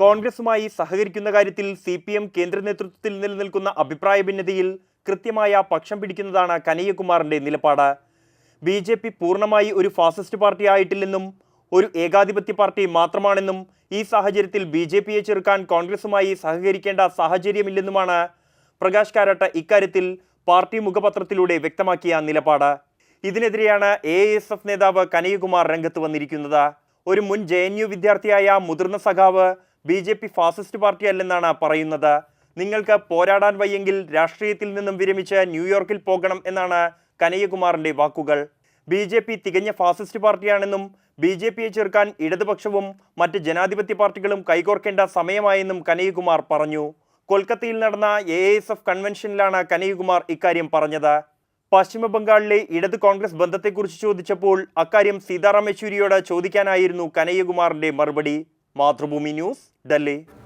കോൺഗ്രസുമായി സഹകരിക്കുന്ന കാര്യത്തിൽ സി പി എം കേന്ദ്ര നേതൃത്വത്തിൽ നിലനിൽക്കുന്ന അഭിപ്രായ ഭിന്നതയിൽ കൃത്യമായ പക്ഷം പിടിക്കുന്നതാണ് കനയ്യകുമാറിന്റെ നിലപാട്. ബി ജെ പി പൂർണമായി ഒരു ഫാസിസ്റ്റ് പാർട്ടി ആയിട്ടില്ലെന്നും ഒരു ഏകാധിപത്യ പാർട്ടി മാത്രമാണെന്നും ഈ സാഹചര്യത്തിൽ ബി ജെ പിയെ ചെറുക്കാൻ കോൺഗ്രസുമായി സഹകരിക്കേണ്ട സാഹചര്യമില്ലെന്നുമാണ് പ്രകാശ് കാരാട്ട് ഇക്കാര്യത്തിൽ പാർട്ടി മുഖപത്രത്തിലൂടെ വ്യക്തമാക്കിയ നിലപാട്. ഇതിനെതിരെയാണ് എ എസ് എഫ് നേതാവ് കനയ്യകുമാർ രംഗത്ത് വന്നിരിക്കുന്നത്. ഒരു മുൻ ജെ എൻ യു വിദ്യാർത്ഥിയായ മുതിർന്ന സഖാവ് ബി ജെ പി ഫാസിസ്റ്റ് പാർട്ടിയല്ലെന്നാണ് പറയുന്നത്. നിങ്ങൾക്ക് പോരാടാൻ വയ്യെങ്കിൽ രാഷ്ട്രീയത്തിൽ നിന്നും വിരമിച്ച് ന്യൂയോർക്കിൽ പോകണം എന്നാണ് കനയ്യകുമാറിന്റെ വാക്കുകൾ. ബി ജെ പി തികഞ്ഞ ഫാസിസ്റ്റ് പാർട്ടിയാണെന്നും ബി ജെ പിയെ ചെറുക്കാൻ ഇടതുപക്ഷവും മറ്റ് ജനാധിപത്യ പാർട്ടികളും കൈകോർക്കേണ്ട സമയമായെന്നും കനയ്യകുമാർ പറഞ്ഞു. കൊൽക്കത്തയിൽ നടന്ന എ എസ് എഫ് കൺവെൻഷനിലാണ് കനയ്യകുമാർ ഇക്കാര്യം പറഞ്ഞത്. പശ്ചിമബംഗാളിലെ ഇടത് കോൺഗ്രസ് ബന്ധത്തെക്കുറിച്ച് ചോദിച്ചപ്പോൾ അക്കാര്യം സീതാറാം യെച്ചൂരിയോട് ചോദിക്കാനായിരുന്നു കനയ്യകുമാറിന്റെ മറുപടി. മാതൃഭൂമി ന്യൂസ് ഡൽഹി.